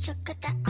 chocada.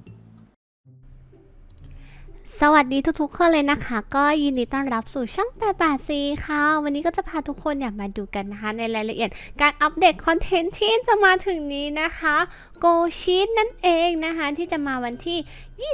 สวัสดีทุกๆคนเลยนะคะ ก็ยินดีต้อนรับสู่ช่อง8 8 c ค่ะ วันนี้ก็จะพาทุกคนเนี่ยมาดูกันนะคะ ในรายละเอียด การอัปเดตคอนเทนต์ที่จะมาถึงนี้นะคะโกชีตนั่นเองนะคะ ที่จะมาวันที่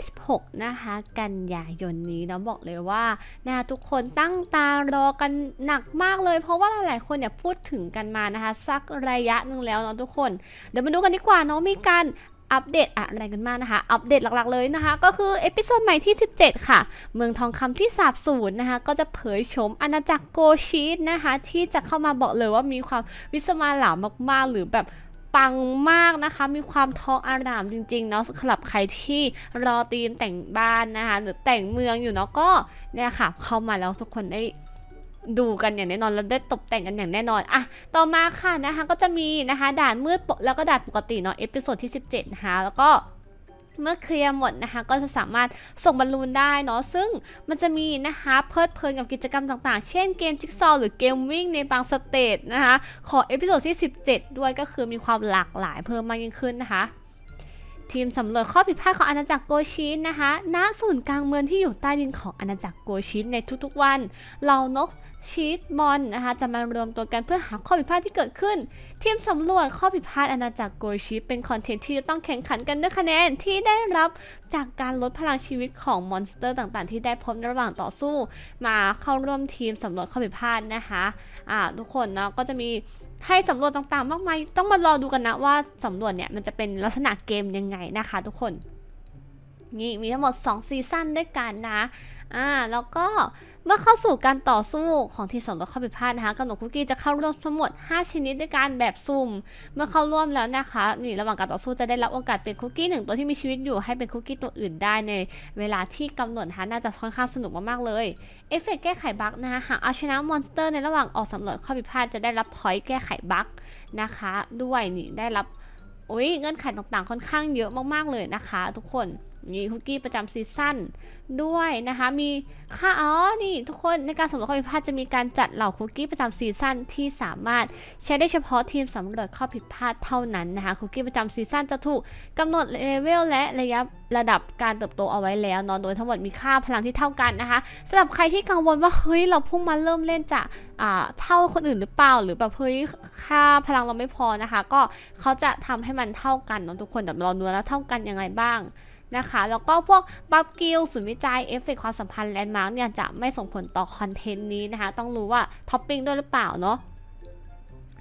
26 นะคะ กันยายนนี้เนาบอกเลยว่านะคะทุกคนตั้งตารอกันหนักมากเลย เพราะว่าหลายๆคนเนี่ยพูดถึงกันมานะคะ สักระยะหนึ่งแล้วเนาะทุกคน เดี๋ยวมาดูกันดีกว่าเนาะมีการ อัปเดตอะไรกันมากนะคะ อัปเดตหลักๆเลยนะคะ ก็คือเอพิโซดใหม่ที่ 17 ค่ะ เมืองทองคำที่สาบสูญนะคะ ก็จะเผยโฉมอาณาจักรโกชีตนะคะ ที่จะเข้ามาบอกเลยว่ามีความวิสมาหลามมากๆ หรือแบบปังมากนะคะ มีความทองอารามจริงๆเนาะสำหรับใครที่รอตีมแต่งบ้านนะคะ หรือแต่งเมืองอยู่เนาะก็เนี่ยค่ะ เข้ามาแล้วทุกคนได้ ดูกันอย่างแน่นอนแล้วได้ตกแต่งกันอย่างแน่นอนอะต่อมาค่ะนะคะก็จะมีนะคะด่านมืดปกแล้วก็ด่านปกติเนาะเอพิโซดที่ 17 นะคะแล้วก็เมื่อเคลียร์หมดนะคะก็จะสามารถส่งบอลลูนได้เนาะซึ่งมันจะมีนะคะเพลิดเพลินกับกิจกรรมต่างๆ เช่นเกมจิ๊กซอว์หรือเกมวิ่งในบางสเตจนะคะ ขอเอพิโซดที่ 17 ด้วยก็คือมีความหลากหลายเพิ่มมากยิ่งขึ้นนะคะ ทีมสำรวจข้อผิดพลาดของอาณาจักรโกชินนะคะ ณ ศูนย์กลางเมืองที่อยู่ใต้ดินของอาณาจักรโกชินในทุกๆวันเหล่านกชีตมอนนะคะจะมารวมตัวกันเพื่อหาข้อผิดพลาดที่เกิดขึ้น ทีมสำรวจข้อผิดพลาดอาณาจักรโกชิเป็นคอนเทนต์ที่จะต้องแข่งขันกันด้วยคะแนนที่ได้รับจากการลดพลังชีวิตของมอนสเตอร์ต่างๆ ที่ได้พบระหว่างต่อสู้ มาเข้าร่วมทีมสำรวจข้อผิดพลาดนะคะอ่าทุกคนเนาะก็จะมี ให้สำรวจต่างๆ มากมายต้องมารอดูกันนะว่าสำรวจเนี่ยมันจะเป็นลักษณะเกมยังไงนะคะทุกคนนี่มีทั้งหมด 2 ซีซั่นด้วยกันนะอ่าแล้วก็ เมื่อเข้าสู่การต่อสู้ของทีมสำรวจข้อผิดพลาดนะคะกำหนดคุกกี้จะเข้าร่วมทั้งหมด 5 ชนิดด้วยกันแบบสุ่ม เมื่อเข้าร่วมแล้วนะคะนี่ระหว่างการต่อสู้จะได้รับโอกาสเป็นคุกกี้หนึ่งตัวที่มีชีวิตอยู่ให้เป็นคุกกี้ตัวอื่นได้ในเวลาที่กำหนดนะคะน่าจะค่อนข้างสนุกมากๆเลยเอฟเฟกต์แก้ไขบั๊กนะคะหากเอาชนะมอนสเตอร์ในระหว่างออกสำรวจข้อผิดพลาดจะได้รับพอยต์แก้ไขบั๊กนะคะด้วยนี่ได้รับโอ้ยเงื่อนไขต่างๆ ค่อนข้างเยอะมากๆเลยนะคะ ทุกคน นี่คุกกี้ประจำซีซั่นด้วยนะคะ มีค่าอ๋อ นี่ทุกคนในการสำรวจข้อผิดพลาดจะมีการจัดเหล่าคุกกี้ประจำซีซั่นที่สามารถใช้ได้เฉพาะทีมสำรวจข้อผิดพลาดเท่านั้นนะคะ คุกกี้ประจำซีซั่นจะถูกกำหนดเลเวลและระยะระดับการเติบโตเอาไว้แล้วนอะโดยทั้งหมดมีค่าพลังที่เท่ากันนะคะสำหรับใครที่กังวลว่าเฮ้ยเราพุ่งมาเริ่มเล่นจะอ่าเท่าคนอื่นหรือเปล่า หรือแบบเฮ้ยค่าพลังเราไม่พอนะคะ ก็เขาจะทำให้มันเท่ากันเนอะทุกคนแต่เราดูแล้วเท่ากันยังไงบ้าง นะคะ แล้วก็พวกบัฟกิลศูนย์วิจัยเอฟเฟกความสัมพันธ์แลนด์มาร์กเนี่ยจะไม่ส่งผลต่อคอนเทนต์นี้นะคะ ต้องรู้ว่าท็อปปิ้งด้วยหรือเปล่าเนาะ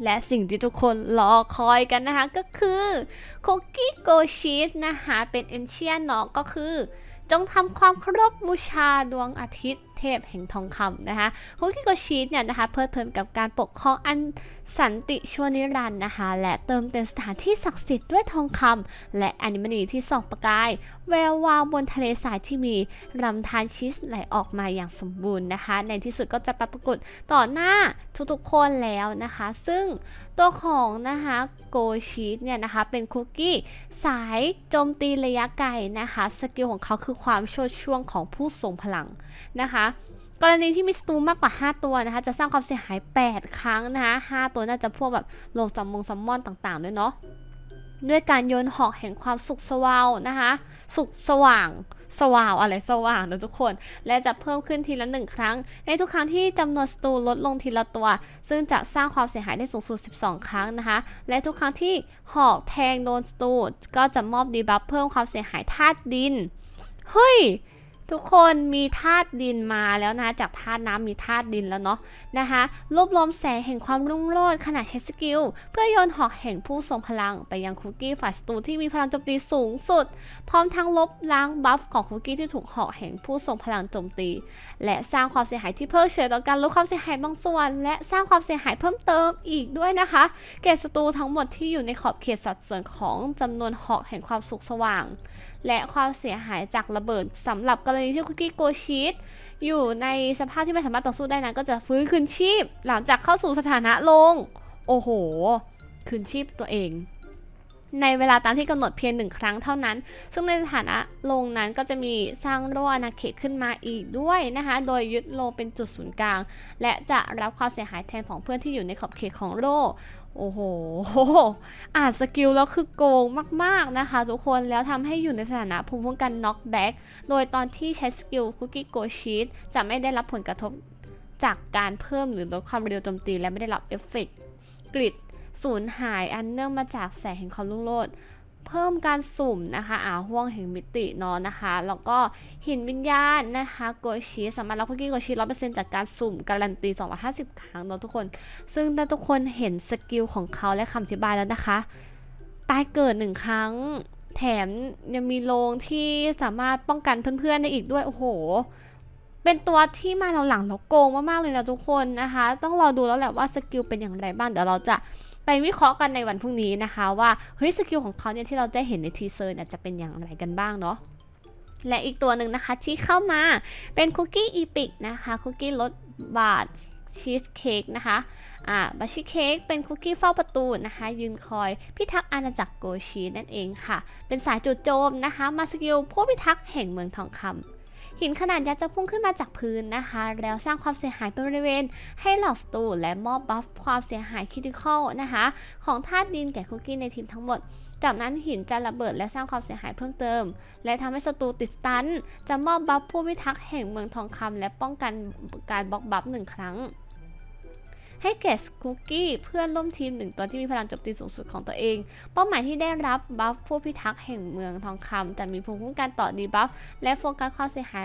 และสิ่งที่ทุกคนรอคอยกันนะคะ ก็คือคุกกี้โกชีสนะคะเป็นเอนเชียนเนาะก็คือ จงทำความเคารพบูชาดวงอาทิตย์เทพแห่งทองคำนะคะฮุกิโกชีตเนี่ยนะคะ เพลิดเพลินกับการปกครองอัน สันติชั่วนิรันดร์นะคะ และเติมเต็มสถานที่ศักดิ์สิทธิ์ด้วยทองคำและอนิมณีที่ส่องประกาย แวววาวบนทะเลทรายที่มีลำธารชีสไหลออกมาอย่างสมบูรณ์นะคะ ในที่สุดก็จะปรากฏต่อหน้าทุกๆคนแล้วนะคะ ซึ่งตัวของนะคะโกชีตเนี่ยนะคะเป็นคุกกี้สายโจมตีระยะไกลนะคะ สกิลของเขาคือความโชดช่วงของผู้ทรงพลังนะคะ กรณีที่มีศัตรูมากกว่า 5 ตัวนะคะ จะสร้างความเสียหาย 8 ครั้งนะคะ5ตัวน่าจะพวกแบบโลซัมมงซัมมอนต่างๆ ด้วยเนาะด้วยการโยนหอกแห่งความสุขสว่าวนะคะ สุขสว่างสว่างอะไรสว่างนะทุกคน และจะเพิ่มขึ้นทีละหนึ่งครั้ง ในทุกครั้งที่จำนวนศัตรูลดลงทีละตัว ซึ่งจะสร้างความเสียหายได้สูงสุด 12 ครั้งนะคะ และทุกครั้งที่หอกแทงโดนศัตรูก็จะมอบดีบัฟเพิ่มความเสียหายธาตุดิน เฮ้ย ทุกคนมีธาตุดินมาแล้วนะ จากธาตุน้ำมีธาตุดินแล้วเนาะนะคะรวบรวมแสงแห่งความรุ่งโรจน์ขณะใช้สกิล เพื่อโยนหอกแห่งผู้ทรงพลังไปยังคุกกี้ฝ่ายศัตรูที่มีพลังโจมตีสูงสุด พร้อมทั้งลบล้างบัฟของคุกกี้ที่ถูกหอกแห่งผู้ทรงพลังโจมตี และสร้างความเสียหายที่เพิ่มเฉยต่อการลดความเสียหายบางส่วน และสร้างความเสียหายเพิ่มเติมอีกด้วยนะคะ แก่ศัตรูทั้งหมดที่อยู่ในขอบเขตสัดส่วนของจำนวนหอกแห่งความสุขสว่าง และความเสียหายจากระเบิดสำหรับกรณีที่คุกกี้โกชีตอยู่ในสภาพที่ไม่สามารถต่อสู้ได้นั้นก็จะฟื้นคืนชีพ หลังจากเข้าสู่สถานะลง โอ้โห คืนชีพตัวเอง ในเวลาตามที่กำหนดเพียงหนึ่งครั้งเท่านั้น ซึ่งในสถานะลงนั้นก็จะมีสร้างรั้วอาณาเขตขึ้นมาอีกด้วยนะคะ โดยยึดโลเป็นจุดศูนย์กลาง และจะรับความเสียหายแทนของเพื่อนที่อยู่ในขอบเขตของโล โอ้โห อ่านสกิลแล้วคือโกงมากๆนะคะทุกคน แล้วทำให้อยู่ในสถานะภูมิคุ้มกันน็อกแบ็กโดยตอนที่ใช้สกิลคุกกี้โกชีตจะไม่ได้รับผลกระทบจากการเพิ่มหรือลดความเร็วโจมตีและไม่ได้รับเอฟเฟกต์กริดสูญหายอันเนื่องมาจากแสงแห่งความรุ่งโรจน์ เพิ่มการสุ่มนะคะอ่าห่วงแห่งมิติเนาะนะคะ แล้วก็หินวิญญาณนะคะโกชีสามารถรับคุกกี้โกชีร้อยเปอร์เซ็นต์จากการสุ่มการันตี 250 ครั้งเนาะทุกคน ซึ่งถ้าทุกคนเห็นสกิลของเขาและคำอธิบายแล้วนะคะ ตายเกิดหนึ่งครั้ง แถมยังมีโลงที่สามารถป้องกันเพื่อนๆได้อีกด้วย โอ้โหเป็นตัวที่มาหลังๆแล้วโกงมากๆเลยนะทุกคนนะคะ ต้องรอดูแล้วแหละว่าสกิลเป็นอย่างไรบ้าง เดี๋ยวเราจะ ไปวิเคราะห์กันในวันพรุ่งนี้นะคะ ว่าเฮ้ยสกิลของเขาเนี่ยที่เราได้เห็นในทีเซอร์เนี่ยจะเป็นอย่างไรกันบ้างเนาะและอีกตัวหนึ่งนะคะที่เข้ามาเป็นคุกกี้อีพิกนะคะคุกกี้รสบาร์ชีสเค้กนะคะ อ่า บัชชีเค้กเป็นคุกกี้เฝ้าประตูนะคะ ยืนคอยพิทักษ์อาณาจักรโกชีนั่นเองค่ะ เป็นสายจู่โจมนะคะ มาสกิลผู้พิทักษ์แห่งเมืองทองคำ หินขนาดยักษ์จะพุ่งขึ้นมาจากพื้นนะคะ แล้วสร้างความเสียหายเป็นบริเวณ ให้เหล่าสตูและมอบบัฟความเสียหายคริติคอลนะคะ ของธาตุดินแก่คุกกี้ในทีมทั้งหมด จากนั้นหินจะระเบิดและสร้างความเสียหายเพิ่มเติม และทำให้ศัตรูติดสตัน จะมอบบัฟผู้พิทักษ์แห่งเมืองทองคำและป้องกันการบล็อกบัฟหนึ่งครั้ง ให้แก่สคุกกี้เพื่อนร่วมทีมหนึ่งตัวที่มีพลังโจมตีสูงสุดของตัวเอง เป้าหมายที่ได้รับบัฟผู้พิทักษ์แห่งเมืองทองคำแต่มีภูมิคุ้มกันต่อดีบัฟและโฟกัสความเสียหาย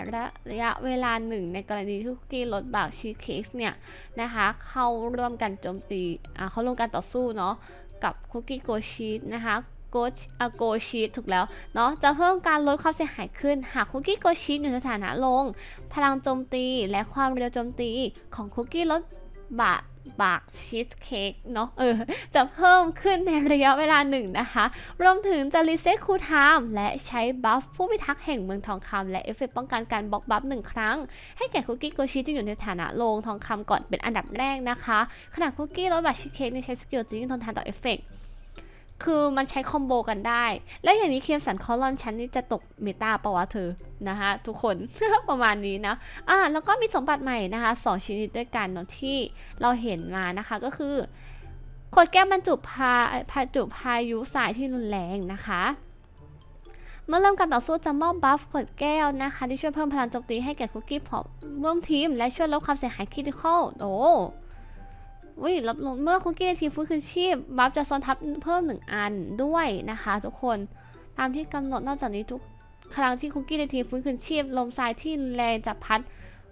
ระยะเวลาหนึ่งในกรณีที่คุกกี้ลดบากชีเค้กเนี่ยนะคะเข้าร่วมกันโจมตีอ่าเข้าร่วมกันต่อสู้เนาะกับคุกกี้โกชีสนะคะโกชอะโกชีสถูกแล้วเนาะจะเพิ่มการลดความเสียหายขึ้น หากคุกกี้โกชีสอยู่ในสถานะลง พลังโจมตีและความเร็วโจมตีของคุกกี้ลดบา บากชีสเค้กเนาะเออจะเพิ่มขึ้นในระยะเวลาหนึ่งนะคะ รวมถึงจะรีเซ็ตคูลไทม์และใช้บัฟผู้พิทักษ์แห่งเมืองทองคำและเอฟเฟกต์ป้องกันการบล็อกบัฟหนึ่งครั้ง ให้แก่คุกกี้โกชิที่อยู่ในฐานะโลงทองคำก่อนเป็นอันดับแรกนะคะ ขณะคุกกี้ลดบัตชีสเค้กนี่ใช้สกิลจริงทนทานต่อเอฟเฟกต์ คือมันใช้คอมโบกันได้ และอย่างนี้เคมสันคอลอนชั้นนี่จะตกเมตาปะวะเธอ นะคะทุกคน ประมาณนี้นะ อ่าแล้วก็มีสมบัติใหม่นะคะสองชนิดด้วยกันเนาะที่เราเห็นมานะคะก็คือขวดแก้วบรรจุพาพาจุพายุสายที่รุนแรงนะคะ เมื่อเริ่มการต่อสู้จะมอบบัฟขวดแก้วนะคะที่ช่วยเพิ่มพลังโจมตีให้แก่คุกกี้พร้อมร่วมทีม และช่วยลดความเสียหายคริติคอลโอ้ วิรับลงเมื่อคุกกี้ในทีฟื้นคืนชีพ บัฟจะซ้อนทับเพิ่มหนึ่งอันด้วยนะคะ ทุกคนตามที่กำหนดนอกจากนี้ทุกครั้งที่คุกกี้ในทีฟื้นคืนชีพ ลมทรายที่แรงจะพัด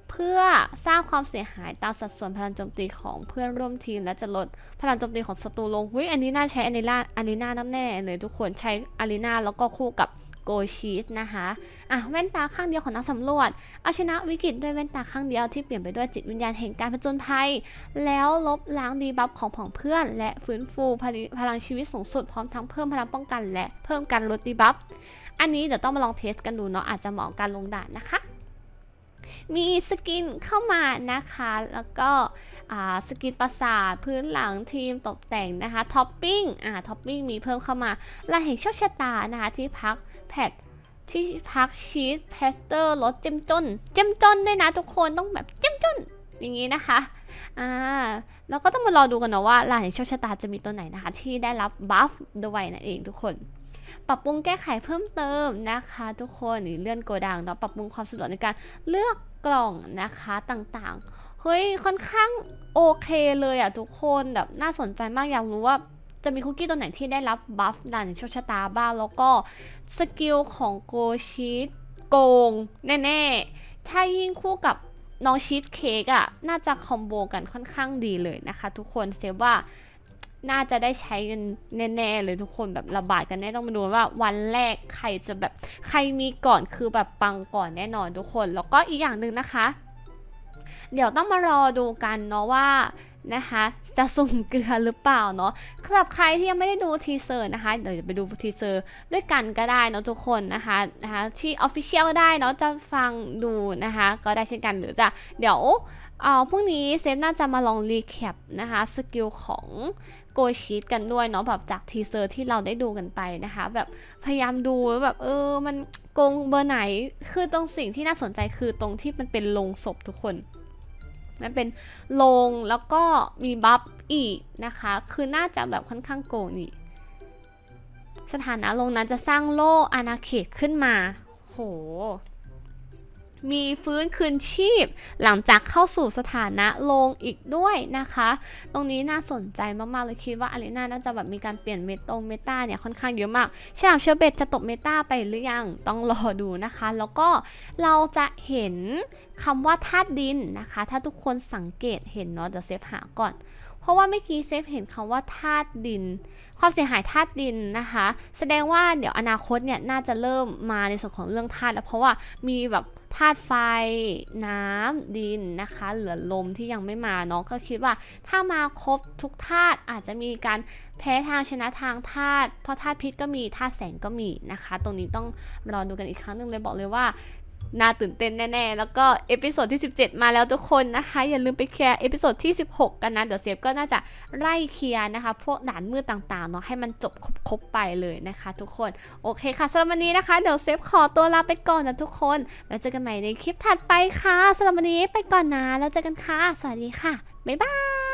เพื่อสร้างความเสียหายตามสัดส่วนพลังโจมตีของเพื่อนร่วมทีมและจะลดพลังโจมตีของศัตรูลงวิอันนี้น่าใช้อารีนาอารีนาแน่เลยทุกคนใช้อารีนาแล้วก็คู่กับ โกชีสนะคะอะแว่นตาข้างเดียวของนักสำรวจเอาชนะวิกฤตด้วยแว่นตาข้างเดียวที่เปลี่ยนไปด้วยจิตวิญญาณแห่งการผจญภัย แล้วลบล้างดีบัฟของผองเพื่อน และฟื้นฟูพลังชีวิตสูงสุดพร้อมทั้งเพิ่มพลังป้องกัน และเพิ่มการลดดีบัฟอันนี้เดี๋ยวต้องมาลองเทสกันดูเนาะอาจจะเหมาะกับการลงด่านนะคะ มีสกินเข้ามานะคะ แล้วก็สกินประสาทพื้นหลังทีมตกแต่งนะคะท็อปปิ้งอ่าท็อปปิ้งมีเพิ่มเข้ามาลายแห่งโชคชะตานะคะที่พักแพทที่พักชีสเพสเตอร์รสเจ้มจนเจ้มจนด้วยนะทุกคนต้องแบบเจ้มจนอย่างนี้นะคะ อ่า แล้วก็ต้องมารอดูกันนะว่าลายแห่งโชคชะตาจะมีตัวไหนนะคะ ที่ได้รับบัฟด้วยนั่นเองทุกคน ปรับปรุงแก้ไขเพิ่มเติมนะคะ ทุกคนนี่เลื่อนโกดังเนาะปรับปรุงความสะดวกในการเลือกกล่องนะคะต่างๆ เฮ้ยค่อนข้างโอเคเลยอะทุกคนแบบน่าสนใจมากอยากรู้ว่าจะมีคุกกี้ตัวไหนที่ได้รับบัฟดันโชคชะตาบ้างแล้วก็สกิลของโกชีตโกงแน่ๆ ถ้ายิ่งคู่กับน้องชีสเค้กอะน่าจะคอมโบกันค่อนข้างดีเลยนะคะ ทุกคนเซฟว่า น่าจะได้ใช้กันแน่ๆเลยทุกคนแบบระบาดกันแน่ต้องมาดูว่าวันแรกใครจะแบบใครมีก่อนคือแบบปังก่อนแน่นอนทุกคน แล้วก็อีกอย่างหนึ่งนะคะ เดี๋ยวต้องมารอดูกันเนาะว่า นะคะ จะสุ่มเกลือหรือเปล่าเนาะสำหรับใครที่ยังไม่ได้ดูทีเซอร์นะคะ เดี๋ยวไปดูทีเซอร์ด้วยกันก็ได้เนาะทุกคนนะคะนะคะที่ Official ก็ได้เนาะจะฟังดูนะคะ ก็ได้เช่นกันหรือจะเดี๋ยวเอาพรุ่งนี้เซฟน่าจะมาลองรีแคปนะคะสกิลของโกชีตกันด้วยเนาะแบบจากทีเซอร์ที่เราได้ดูกันไปนะคะ แบบพยายามดูแล้วแบบเออมันโกงเบอร์ไหน คือตรงสิ่งที่น่าสนใจคือตรงที่มันเป็นลงศพทุกคน มันเป็นลงแล้วก็มีบัฟอีกนะคะ คือน่าจะแบบค่อนข้างโกงนี่สถานะลงนั้นจะสร้างโล่อาณาเขตขึ้นมา โห มีฟื้นคืนชีพ หลังจากเข้าสู่สถานะลงอีกด้วยนะคะ ตรงนี้น่าสนใจมาก ๆ เลยคิดว่าอารีนาน่าจะแบบมีการเปลี่ยนเมตงเมตาเนี่ยค่อนข้างเยอะมากฉลามเชอร์เบตจะตกเมตาไปหรือยัง ต้องรอดูนะคะ แล้วก็เราจะเห็นคำว่าธาตุดินนะคะ ถ้าทุกคนสังเกตเห็นเนาะเดี๋ยวเซฟหาก่อนเพราะว่าเมื่อกี้เซฟเห็นคำว่าธาตุดิน ความเสียหายธาตุดินนะคะ แสดงว่าเดี๋ยวอนาคตเนี่ยน่าจะเริ่มมาในส่วนของเรื่องธาตุแล้วเพราะว่ามีแบบ ธาตุไฟน้ำดินนะคะ เหลือลมที่ยังไม่มาเนาะก็คิดว่า ถ้ามาครบทุกธาตุอาจจะมีการแพ้ทางชนะทางธาตุเพราะธาตุพิษก็มีธาตุแสงก็มีนะคะ ตรงนี้ต้องรอดูกันอีกครั้งหนึ่งเลยบอกเลยว่า น่าตื่นเต้นแน่ๆ แล้วก็เอพิโซดที่ 17 มาแล้วทุกคนนะคะ อย่าลืมไปเคลียร์เอพิโซดที่ 16 กันนะ เดี๋ยวเซฟก็น่าจะไล่เคลียร์นะคะ พวกด่านมืดต่างๆเนาะให้มันจบครบๆไปเลยนะคะ ทุกคน โอเคค่ะสำหรับวันนี้นะคะ เดี๋ยวเซฟขอตัวลาไปก่อนนะทุกคน แล้วเจอกันใหม่ในคลิปถัดไปค่ะสำหรับวันนี้ไปก่อนนะแล้วเจอกันค่ะ สวัสดีค่ะบ๊ายบาย